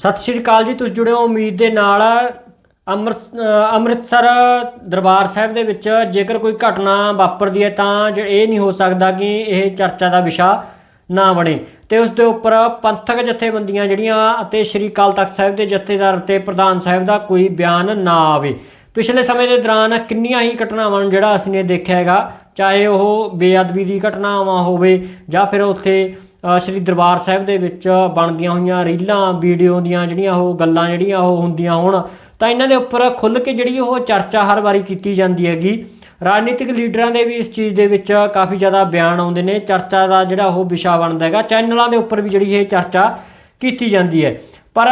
ਸਤਿ ਸ਼੍ਰੀ ਅਕਾਲ ਜੀ, ਤੁਸੀਂ ਜੁੜੇ ਹੋ ਉਮੀਦ ਦੇ ਨਾਲ, ਅੰਮ੍ਰਿਤ ਅੰਮ੍ਰਿਤਸਰ ਦਰਬਾਰ ਸਾਹਿਬ ਦੇ ਵਿੱਚ। ਜੇਕਰ ਕੋਈ ਘਟਨਾ ਵਾਪਰਦੀ ਹੈ ਤਾਂ ਜ- ਇਹ ਨਹੀਂ ਹੋ ਸਕਦਾ ਕਿ ਇਹ ਚਰਚਾ ਦਾ ਵਿਸ਼ਾ ਨਾ ਬਣੇ। ਤੇ ਉਸ ਦੇ ਉੱਪਰ ਪੰਥਕ ਜਥੇਬੰਦੀਆਂ ਜਿਹੜੀਆਂ ਅਤੇ ਸ਼੍ਰੀ ਅਕਾਲ ਤਖਤ ਸਾਹਿਬ ਦੇ ਜਥੇਦਾਰ ਤੇ ਪ੍ਰਧਾਨ ਸਾਹਿਬ ਦਾ ਕੋਈ ਬਿਆਨ ਨਾ ਆਵੇ। ਪਿਛਲੇ ਸਮੇਂ ਦੇ ਦੌਰਾਨ ਕਿੰਨੀਆਂ ਹੀ ਘਟਨਾਵਾਂ ਨੂੰ ਜਿਹੜਾ ਅਸੀਂ ਨੇ ਦੇਖਿਆ ਹੈਗਾ, ਚਾਹੇ ਉਹ ਬੇਅਦਬੀ ਦੀ ਘਟਨਾਵਾਂ ਹੋਵੇ ਜਾਂ ਫਿਰ ਉੱਥੇ ਸ਼੍ਰੀ ਦਰਬਾਰ ਸਾਹਿਬ ਦੇ ਵਿੱਚ ਬਣਦੀਆਂ ਹੋਈਆਂ ਰੀਲਾਂ, ਵੀਡੀਓ ਦੀਆਂ ਜਿਹੜੀਆਂ ਉਹ ਗੱਲਾਂ ਜਿਹੜੀਆਂ ਉਹ ਹੁੰਦੀਆਂ ਹੋਣ, ਤਾਂ ਇਹਨਾਂ ਦੇ ਉੱਪਰ ਖੁੱਲ ਕੇ ਜਿਹੜੀ ਉਹ ਚਰਚਾ ਹਰ ਵਾਰੀ ਕੀਤੀ ਜਾਂਦੀ ਹੈਗੀ। ਰਾਜਨੀਤਿਕ ਲੀਡਰਾਂ ਦੇ ਵੀ ਇਸ ਚੀਜ਼ ਦੇ ਵਿੱਚ ਕਾਫੀ ਜ਼ਿਆਦਾ ਬਿਆਨ ਆਉਂਦੇ ਨੇ। ਚਰਚਾ ਦਾ ਜਿਹੜਾ ਉਹ ਵਿਸ਼ਾ ਬਣਦਾ ਹੈਗਾ। ਚੈਨਲਾਂ ਦੇ ਉੱਪਰ ਵੀ ਜਿਹੜੀ ਇਹ ਚਰਚਾ ਕੀਤੀ ਜਾਂਦੀ ਹੈ। ਪਰ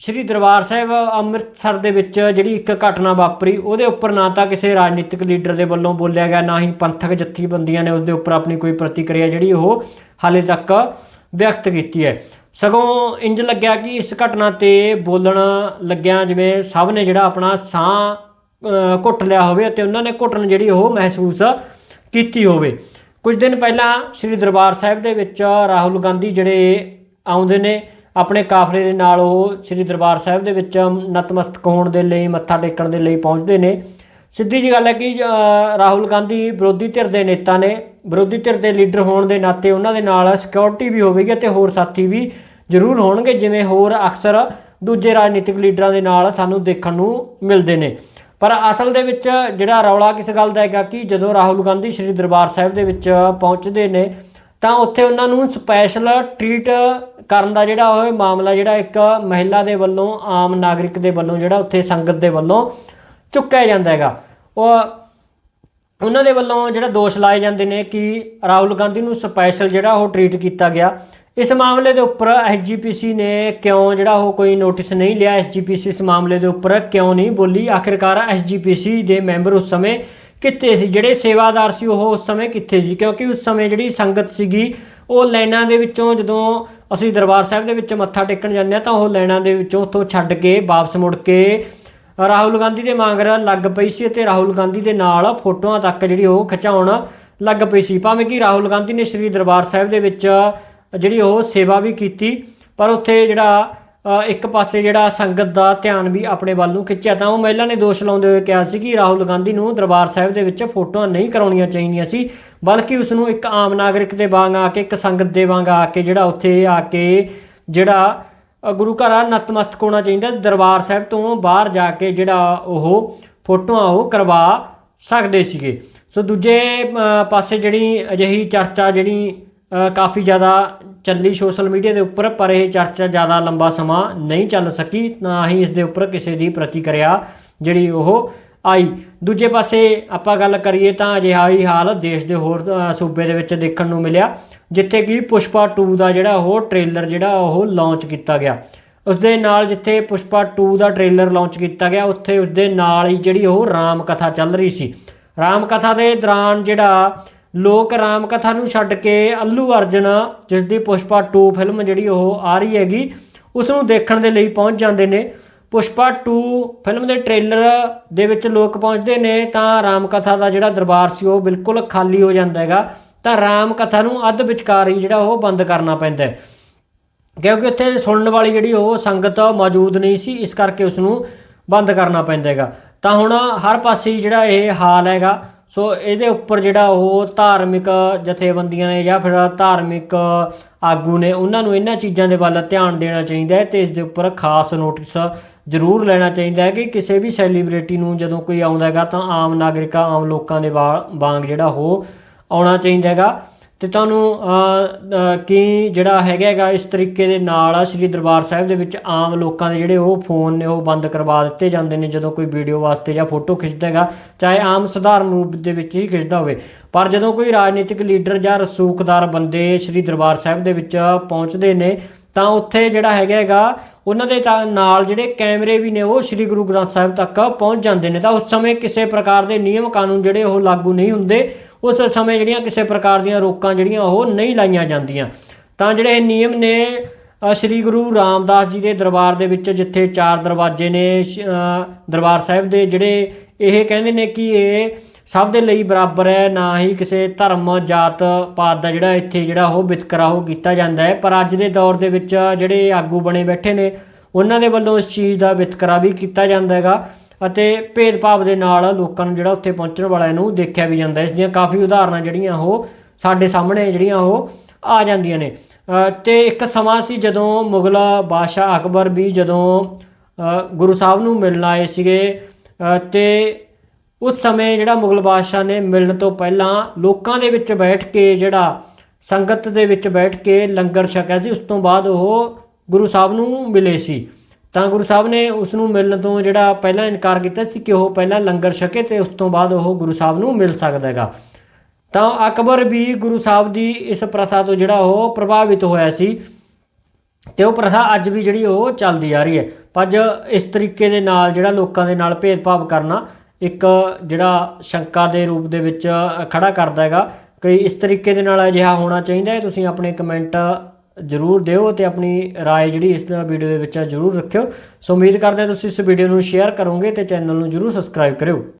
ਸ਼੍ਰੀ ਦਰਬਾਰ ਸਾਹਿਬ ਅੰਮ੍ਰਿਤਸਰ ਦੇ ਵਿੱਚ ਜਿਹੜੀ ਇੱਕ ਘਟਨਾ ਵਾਪਰੀ, ਉਹਦੇ ਉੱਪਰ ਨਾ ਤਾਂ ਕਿਸੇ ਰਾਜਨੀਤਿਕ ਲੀਡਰ ਦੇ ਵੱਲੋਂ ਬੋਲਿਆ ਗਿਆ, ਨਾ ਹੀ ਪੰਥਕ ਜਥੇਬੰਦੀਆਂ ਨੇ ਉਹਦੇ ਉੱਪਰ ਆਪਣੀ ਕੋਈ ਪ੍ਰਤੀਕਿਰਿਆ ਜਿਹੜੀ ਉਹ ਹਾਲੇ ਤੱਕ ਵਿਅਕਤ ਕੀਤੀ ਹੈ। ਸਗੋਂ ਇੰਜ ਲੱਗਿਆ ਕਿ ਇਸ ਘਟਨਾ ਤੇ ਬੋਲਣ ਲੱਗਿਆ ਜਿਵੇਂ ਸਭ ਨੇ ਜਿਹੜਾ ਆਪਣਾ ਸਾਹ ਘੁੱਟ ਲਿਆ ਹੋਵੇ ਅਤੇ ਉਹਨਾਂ ਨੇ ਘੁੱਟਣ ਜਿਹੜੀ ਉਹ ਮਹਿਸੂਸ ਕੀਤੀ ਹੋਵੇ। ਕੁਝ ਦਿਨ ਪਹਿਲਾਂ ਸ੍ਰੀ ਦਰਬਾਰ ਸਾਹਿਬ ਦੇ ਵਿੱਚ ਰਾਹੁਲ ਗਾਂਧੀ ਜਿਹੜੇ ਆਉਂਦੇ ਨੇ ਆਪਣੇ ਕਾਫਲੇ ਦੇ ਨਾਲ ਉਹ ਸ੍ਰੀ ਦਰਬਾਰ ਸਾਹਿਬ ਦੇ ਵਿੱਚ ਨਤਮਸਤਕ ਹੋਣ ਦੇ ਲਈ, ਮੱਥਾ ਟੇਕਣ ਦੇ ਲਈ ਪਹੁੰਚਦੇ ਨੇ। ਸਿੱਧੀ ਜੀ ਗੱਲ ਹੈ ਕਿ ਰਾਹੁਲ ਗਾਂਧੀ ਵਿਰੋਧੀ ਧਿਰ ਦੇ ਨੇਤਾ ਨੇ, ਵਿਰੋਧੀ ਧਿਰ ਦੇ ਲੀਡਰ ਹੋਣ ਦੇ ਨਾਤੇ ਉਹਨਾਂ ਦੇ ਨਾਲ ਸਿਕਿਉਰਿਟੀ ਵੀ ਹੋਵੇਗੀ ਅਤੇ ਹੋਰ ਸਾਥੀ ਵੀ ਜ਼ਰੂਰ ਹੋਣਗੇ, ਜਿਵੇਂ ਹੋਰ ਅਕਸਰ ਦੂਜੇ ਰਾਜਨੀਤਿਕ ਲੀਡਰਾਂ ਦੇ ਨਾਲ ਸਾਨੂੰ ਦੇਖਣ ਨੂੰ ਮਿਲਦੇ ਨੇ। ਪਰ ਅਸਲ ਦੇ ਵਿੱਚ ਜਿਹੜਾ ਰੌਲਾ ਕਿਸ ਗੱਲ ਦਾ ਹੈਗਾ ਕਿ ਜਦੋਂ ਰਾਹੁਲ ਗਾਂਧੀ ਸ੍ਰੀ ਦਰਬਾਰ ਸਾਹਿਬ ਦੇ ਵਿੱਚ ਪਹੁੰਚਦੇ ਨੇ ਤਾਂ ਉੱਥੇ ਉਹਨਾਂ ਨੂੰ ਸਪੈਸ਼ਲ ਟ੍ਰੀਟ ਕਰਨ ਦਾ ਜਿਹੜਾ ਉਹ ਮਾਮਲਾ ਜਿਹੜਾ ਇੱਕ ਮਹਿਲਾ ਦੇ ਵੱਲੋਂ, ਆਮ ਨਾਗਰਿਕ ਦੇ ਵੱਲੋਂ ਜਿਹੜਾ ਉੱਥੇ ਸੰਗਤ ਦੇ ਵੱਲੋਂ ਚੁੱਕਿਆ ਜਾਂਦਾ ਹੈਗਾ। ਉਹ ਉਹਨਾਂ ਦੇ ਵੱਲੋਂ ਜਿਹੜਾ ਦੋਸ਼ ਲਾਏ ਜਾਂਦੇ ਨੇ ਕਿ ਰਾਹੁਲ ਗਾਂਧੀ ਨੂੰ ਸਪੈਸ਼ਲ ਜਿਹੜਾ ਉਹ ਟ੍ਰੀਟ ਕੀਤਾ ਗਿਆ। ਇਸ ਮਾਮਲੇ ਦੇ ਉੱਪਰ ਐਸਜੀਪੀਸੀ ਨੇ ਕਿਉਂ ਜਿਹੜਾ ਉਹ ਕੋਈ ਨੋਟਿਸ ਨਹੀਂ ਲਿਆ? ਐਸਜੀਪੀਸੀ ਇਸ ਮਾਮਲੇ ਦੇ ਉੱਪਰ ਕਿਉਂ ਨਹੀਂ ਬੋਲੀ? ਆਖਿਰਕਾਰ ਐਸਜੀਪੀਸੀ ਦੇ ਮੈਂਬਰ ਉਸ ਸਮੇਂ ਕਿੱਥੇ ਸੀ? ਜਿਹੜੇ ਸੇਵਾਦਾਰ ਸੀ ਉਹ ਉਸ ਸਮੇਂ ਕਿੱਥੇ ਸੀ? ਕਿਉਂਕਿ ਉਸ ਸਮੇਂ ਜਿਹੜੀ ਸੰਗਤ ਸੀਗੀ, ਉਹ ਲਾਈਨਾਂ ਦੇ ਵਿੱਚੋਂ ਜਦੋਂ ਅਸੀਂ ਦਰਬਾਰ ਸਾਹਿਬ ਦੇ ਵਿੱਚ ਮੱਥਾ ਟੇਕਣ ਜਾਂਦੇ ਹਾਂ ਤਾਂ ਉਹ ਲਾਈਨਾਂ ਦੇ ਵਿੱਚੋਂ ਉੱਥੋਂ ਛੱਡ ਕੇ ਵਾਪਸ ਮੁੜ ਕੇ ਰਾਹੁਲ ਗਾਂਧੀ ਦੇ ਮੰਗਰ ਲੱਗ ਪਈ ਸੀ ਤੇ ਰਾਹੁਲ ਗਾਂਧੀ ਦੇ ਨਾਲ ਫੋਟੋਆਂ ਤੱਕ ਜਿਹੜੀ ਉਹ ਖਿਚਾਉਣ ਲੱਗ ਪਈ ਸੀ। ਭਾਵੇਂ ਕਿ ਰਾਹੁਲ ਗਾਂਧੀ ਨੇ ਸ੍ਰੀ ਦਰਬਾਰ ਸਾਹਿਬ ਦੇ ਵਿੱਚ ਜਿਹੜੀ ਉਹ ਸੇਵਾ ਵੀ ਕੀਤੀ, ਪਰ ਉੱਥੇ ਜਿਹੜਾ ਇੱਕ ਪਾਸੇ ਜਿਹੜਾ ਸੰਗਤ ਦਾ ਧਿਆਨ ਵੀ ਆਪਣੇ ਵੱਲ ਨੂੰ ਖਿੱਚਿਆ ਤਾਂ ਉਹ ਮਹਿਲਾ ਨੇ ਦੋਸ਼ ਲਾਉਂਦੇ ਹੋਏ ਕਿਹਾ ਸੀ ਕਿ ਰਾਹੁਲ ਗਾਂਧੀ ਨੂੰ ਦਰਬਾਰ ਸਾਹਿਬ ਦੇ ਵਿੱਚ ਫੋਟੋਆਂ ਨਹੀਂ ਕਰਾਉਣੀਆਂ ਚਾਹੀਦੀਆਂ ਸੀ, ਬਲਕਿ ਉਸ ਨੂੰ ਇੱਕ ਆਮ ਨਾਗਰਿਕ ਦੇ ਵਾਂਗ ਆ ਕੇ, ਇੱਕ ਸੰਗਤ ਦੇ ਵਾਂਗ ਆ ਕੇ ਜਿਹੜਾ ਉੱਥੇ ਆ ਕੇ ਜਿਹੜਾ ਗੁਰੂ ਘਰ ਆ ਨਤਮਸਤਕ ਹੋਣਾ ਚਾਹੀਦਾ, ਦਰਬਾਰ ਸਾਹਿਬ ਤੋਂ ਬਾਹਰ ਜਾ ਕੇ ਜਿਹੜਾ ਉਹ ਫੋਟੋਆਂ ਉਹ ਕਰਵਾ ਸਕਦੇ ਸੀਗੇ। ਸੋ ਦੂਜੇ ਪਾਸੇ ਜਿਹੜੀ ਅਜਿਹੀ ਚਰਚਾ ਜਿਹੜੀ ਕਾਫੀ ਜ਼ਿਆਦਾ ਚੱਲੀ ਸੋਸ਼ਲ ਮੀਡੀਆ ਦੇ ਉੱਪਰ, ਪਰ ਇਹ ਚਰਚਾ ਜ਼ਿਆਦਾ ਲੰਬਾ ਸਮਾਂ ਨਹੀਂ ਚੱਲ ਸਕੀ, ਨਾ ਹੀ ਇਸ ਦੇ ਉੱਪਰ ਕਿਸੇ ਦੀ ਪ੍ਰਤੀਕਿਰਿਆ ਜਿਹੜੀ ਉਹ ਆਈ। ਦੂਜੇ ਪਾਸੇ ਆਪਾਂ ਗੱਲ ਕਰੀਏ ਤਾਂ ਅਜਿਹਾ ਹੀ ਹਾਲ ਦੇਸ਼ ਦੇ ਹੋਰ ਸੂਬੇ ਦੇ ਵਿੱਚ ਦੇਖਣ ਨੂੰ ਮਿਲਿਆ, ਜਿੱਥੇ ਕਿ ਪੁਸ਼ਪਾ 2 ਦਾ ਜਿਹੜਾ ਉਹ ਟ੍ਰੇਲਰ ਜਿਹੜਾ ਉਹ ਲਾਂਚ ਕੀਤਾ ਗਿਆ। ਉਸ ਦੇ ਨਾਲ ਜਿੱਥੇ ਪੁਸ਼ਪਾ 2 ਦਾ ਟ੍ਰੇਲਰ ਲਾਂਚ ਕੀਤਾ ਗਿਆ, ਉੱਥੇ ਉਸ ਦੇ ਨਾਲ ਹੀ ਜਿਹੜੀ ਉਹ ਰਾਮ ਕਥਾ ਚੱਲ ਰਹੀ ਸੀ। ਰਾਮ ਕਥਾ ਦੇ ਦੌਰਾਨ ਜਿਹੜਾ ਲੋਕ ਰਾਮ ਕਥਾ ਨੂੰ ਛੱਡ ਕੇ ਅੱਲੂ ਅਰਜਨ ਜਿਸ ਦੀ ਪੁਸ਼ਪਾ 2 ਫਿਲਮ ਜਿਹੜੀ ਉਹ ਆ ਰਹੀ ਹੈਗੀ ਉਸ ਨੂੰ ਦੇਖਣ ਦੇ ਲਈ ਪਹੁੰਚ ਜਾਂਦੇ ਨੇ। ਪੁਸ਼ਪਾ 2 ਫਿਲਮ ਦੇ ਟ੍ਰੇਲਰ ਦੇ ਵਿੱਚ ਲੋਕ ਪਹੁੰਚਦੇ ਨੇ, ਤਾਂ ਰਾਮ ਕਥਾ ਦਾ ਜਿਹੜਾ ਦਰਬਾਰ ਸੀ ਉਹ ਬਿਲਕੁਲ ਖਾਲੀ ਹੋ ਜਾਂਦਾ ਹੈਗਾ। ਤਾਂ ਰਾਮ ਕਥਾ ਨੂੰ ਅੱਧ ਵਿਚਕਾਰ ਹੀ ਜਿਹੜਾ ਉਹ ਬੰਦ ਕਰਨਾ ਪੈਂਦਾ ਕਿਉਂਕਿ ਉੱਥੇ ਸੁਣਨ ਵਾਲੀ ਜਿਹੜੀ ਉਹ ਸੰਗਤ ਮੌਜੂਦ ਨਹੀਂ ਸੀ, ਇਸ ਕਰਕੇ ਉਸ ਨੂੰ ਬੰਦ ਕਰਨਾ ਪੈਂਦਾ ਹੈਗਾ। ਤਾਂ ਹੁਣ ਹਰ ਪਾਸੇ ਜਿਹੜਾ ਇਹ ਹਾਲ ਹੈਗਾ। ਸੋ ਇਹਦੇ ਉੱਪਰ ਜਿਹੜਾ ਉਹ ਧਾਰਮਿਕ ਜਥੇਬੰਦੀਆਂ ਨੇ ਜਾਂ ਫਿਰ ਧਾਰਮਿਕ ਆਗੂ ਨੇ, ਉਹਨਾਂ ਨੂੰ ਇਹਨਾਂ ਚੀਜ਼ਾਂ ਦੇ ਵੱਲ ਧਿਆਨ ਦੇਣਾ ਚਾਹੀਦਾ ਹੈ ਤੇ ਇਸ ਦੇ ਉੱਪਰ ਖਾਸ ਨੋਟਿਸ ਜ਼ਰੂਰ ਲੈਣਾ ਚਾਹੀਦਾ ਹੈ ਕਿ ਕਿਸੇ ਵੀ ਸੈਲੀਬ੍ਰਿਟੀ ਨੂੰ ਜਦੋਂ ਕੋਈ ਆਉਂਦਾ ਹੈਗਾ ਤਾਂ ਆਮ ਨਾਗਰਿਕਾਂ, ਆਮ ਲੋਕਾਂ ਦੇ ਵਾ- ਵਾਂਗ ਜਿਹੜਾ ਉਹ ਆਉਣਾ ਚਾਹੀਦਾ ਹੈਗਾ। ਤੇ ਤੁਹਾਨੂੰ ਅ, ਕੀ ਜਿਹੜਾ ਹੈਗਾ ਹੈਗਾ ਇਸ ਤਰੀਕੇ ਦੇ ਨਾਲ ਸ੍ਰੀ ਦਰਬਾਰ ਸਾਹਿਬ ਦੇ ਵਿੱਚ ਆਮ ਲੋਕਾਂ ਦੇ ਜਿਹੜੇ ਉਹ ਫੋਨ ਨੇ ਉਹ ਬੰਦ ਕਰਵਾ ਦਿੱਤੇ ਜਾਂਦੇ ਨੇ ਜਦੋਂ ਕੋਈ ਵੀਡੀਓ ਵਾਸਤੇ ਜਾਂ ਫੋਟੋ ਖਿੱਚਦਾ ਹੈਗਾ ਚਾਹੇ ਆਮ ਸਧਾਰਨ ਰੂਪ ਦੇ ਵਿੱਚ ਹੀ ਖਿੱਚਦਾ ਹੋਵੇ। ਪਰ ਜਦੋਂ ਕੋਈ ਰਾਜਨੀਤਿਕ ਲੀਡਰ ਜਾਂ ਰਸੂਖਦਾਰ ਬੰਦੇ ਸ੍ਰੀ ਦਰਬਾਰ ਸਾਹਿਬ ਦੇ ਵਿੱਚ ਪਹੁੰਚਦੇ ਨੇ ਤਾਂ ਉੱਥੇ ਜਿਹੜਾ ਹੈਗਾ ਹੈਗਾ ਉਹਨਾਂ ਦੇ ਤਾਂ ਨਾਲ ਜਿਹੜੇ ਕੈਮਰੇ ਵੀ ਨੇ ਉਹ ਸ੍ਰੀ ਗੁਰੂ ਗ੍ਰੰਥ ਸਾਹਿਬ ਤੱਕ ਪਹੁੰਚ ਜਾਂਦੇ ਨੇ। ਤਾਂ ਉਸ ਸਮੇਂ ਕਿਸੇ ਪ੍ਰਕਾਰ ਦੇ ਨਿਯਮ ਕਾਨੂੰਨ ਜਿਹੜੇ ਉਹ ਲਾਗੂ ਨਹੀਂ ਹੁੰਦੇ। ਉਸ ਸਮੇਂ ਜਿਹੜੀਆਂ ਕਿਸੇ ਪ੍ਰਕਾਰ ਦੀਆਂ ਰੋਕਾਂ ਜਿਹੜੀਆਂ ਉਹ ਨਹੀਂ ਲਾਈਆਂ ਜਾਂਦੀਆਂ। ਤਾਂ ਜਿਹੜੇ ਇਹ ਨਿਯਮ ਨੇ ਸ੍ਰੀ ਗੁਰੂ ਰਾਮਦਾਸ ਜੀ ਦੇ ਦਰਬਾਰ ਦੇ ਵਿੱਚ ਜਿੱਥੇ ਚਾਰ ਦਰਵਾਜ਼ੇ ਨੇ, ਸ਼- ਦਰਬਾਰ ਸਾਹਿਬ ਦੇ, ਜਿਹੜੇ ਇਹ ਕਹਿੰਦੇ ਨੇ ਕਿ ਇਹ ਸਭ ਦੇ ਲਈ ਬਰਾਬਰ ਹੈ, ਨਾ ਹੀ ਕਿਸੇ ਧਰਮ, ਜਾਤ, ਪਾਤ ਦਾ ਜਿਹੜਾ ਇੱਥੇ ਜਿਹੜਾ ਉਹ ਵਿਤਕਰਾ ਉਹ ਕੀਤਾ ਜਾਂਦਾ ਹੈ। ਪਰ ਅੱਜ ਦੇ ਦੌਰ ਦੇ ਵਿੱਚ ਜਿਹੜੇ ਆਗੂ ਬਣੇ ਬੈਠੇ ਨੇ, ਉਹਨਾਂ ਦੇ ਵੱਲੋਂ ਇਸ ਚੀਜ਼ ਦਾ ਵਿਤਕਰਾ ਵੀ ਕੀਤਾ ਜਾਂਦਾ ਹੈਗਾ। ਅਤੇ ਭੇਦਭਾਵ ਦੇ ਨਾਲ ਲੋਕਾਂ ਨੂੰ ਜਿਹੜਾ ਉੱਥੇ ਪਹੁੰਚਣ ਵਾਲਿਆਂ ਨੂੰ ਦੇਖਿਆ ਵੀ ਜਾਂਦਾ। ਇਸ ਦੀਆਂ ਕਾਫੀ ਉਦਾਹਰਨਾਂ ਜਿਹੜੀਆਂ ਉਹ ਸਾਡੇ ਸਾਹਮਣੇ ਜਿਹੜੀਆਂ ਉਹ ਆ ਜਾਂਦੀਆਂ ਨੇ। ਅ, ਤੇ ਇੱਕ ਸਮਾਂ ਸੀ ਜਦੋਂ ਮੁਗਲ ਬਾਦਸ਼ਾਹ ਅਕਬਰ ਵੀ ਜਦੋਂ ਗੁਰੂ ਸਾਹਿਬ ਨੂੰ ਮਿਲਣ ਆਏ ਸੀਗੇ। ਅ, ਤੇ ਉਸ ਸਮੇਂ ਜਿਹੜਾ ਮੁਗਲ ਬਾਦਸ਼ਾਹ ਨੇ ਮਿਲਣ ਤੋਂ ਪਹਿਲਾਂ ਲੋਕਾਂ ਦੇ ਵਿੱਚ ਬੈਠ ਕੇ ਜਿਹੜਾ ਸੰਗਤ ਦੇ ਵਿੱਚ ਬੈਠ ਕੇ ਲੰਗਰ ਛਕਿਆ ਸੀ ਉਸ ਤੋਂ ਬਾਅਦ ਉਹ ਗੁਰੂ ਸਾਹਿਬ ਨੂੰ ਮਿਲੇ ਸੀ। ਤਾਂ ਗੁਰੂ ਸਾਹਿਬ ਨੇ ਉਸ ਨੂੰ ਮਿਲਣ ਤੋਂ ਜਿਹੜਾ ਪਹਿਲਾਂ ਇਨਕਾਰ ਕੀਤਾ ਸੀ ਕਿ ਉਹ ਪਹਿਲਾਂ ਲੰਗਰ ਛਕੇ ਤੇ ਉਸ ਤੋਂ ਬਾਅਦ ਉਹ ਗੁਰੂ ਸਾਹਿਬ ਨੂੰ ਮਿਲ ਸਕਦਾ ਹੈਗਾ। ਤਾਂ ਅਕਬਰ ਵੀ ਗੁਰੂ ਸਾਹਿਬ ਦੀ ਇਸ ਪ੍ਰਥਾ ਤੋਂ ਜਿਹੜਾ ਉਹ ਪ੍ਰਭਾਵਿਤ ਹੋਇਆ ਸੀ ਤੇ ਉਹ ਪ੍ਰਥਾ ਅੱਜ ਵੀ ਜਿਹੜੀ ਉਹ ਚੱਲਦੀ ਆ ਰਹੀ ਹੈ। ਪਰ ਇਸ ਤਰੀਕੇ ਦੇ ਨਾਲ ਜਿਹੜਾ ਲੋਕਾਂ ਦੇ ਨਾਲ ਭੇਦਭਾਵ ਕਰਨਾ ਇੱਕ ਜਿਹੜਾ ਸ਼ੰਕਾ ਦੇ ਰੂਪ ਦੇ ਵਿੱਚ ਖੜਾ ਕਰਦਾ ਹੈਗਾ। ਕਿ ਇਸ ਤਰੀਕੇ ਦੇ ਨਾਲ ਅਜਿਹਾ ਹੋਣਾ ਚਾਹੀਦਾ ਹੈ? ਤੁਸੀਂ ਆਪਣੇ ਕਮੈਂਟ ਜ਼ਰੂਰ ਦਿਓ ਤੇ ਆਪਣੀ رائے ਜਿਹੜੀ ਇਸ ਵੀਡੀਓ ਦੇ ਵਿੱਚ ਜ਼ਰੂਰ ਰੱਖਿਓ ਸੋ ਉਮੀਦ ਕਰਦੇ ਹਾਂ ਤੁਸੀਂ ਇਸ ਵੀਡੀਓ ਨੂੰ ਸ਼ੇਅਰ ਕਰੋਗੇ ਤੇ ਚੈਨਲ ਨੂੰ ਜ਼ਰੂਰ ਸਬਸਕ੍ਰਾਈਬ ਕਰਿਓ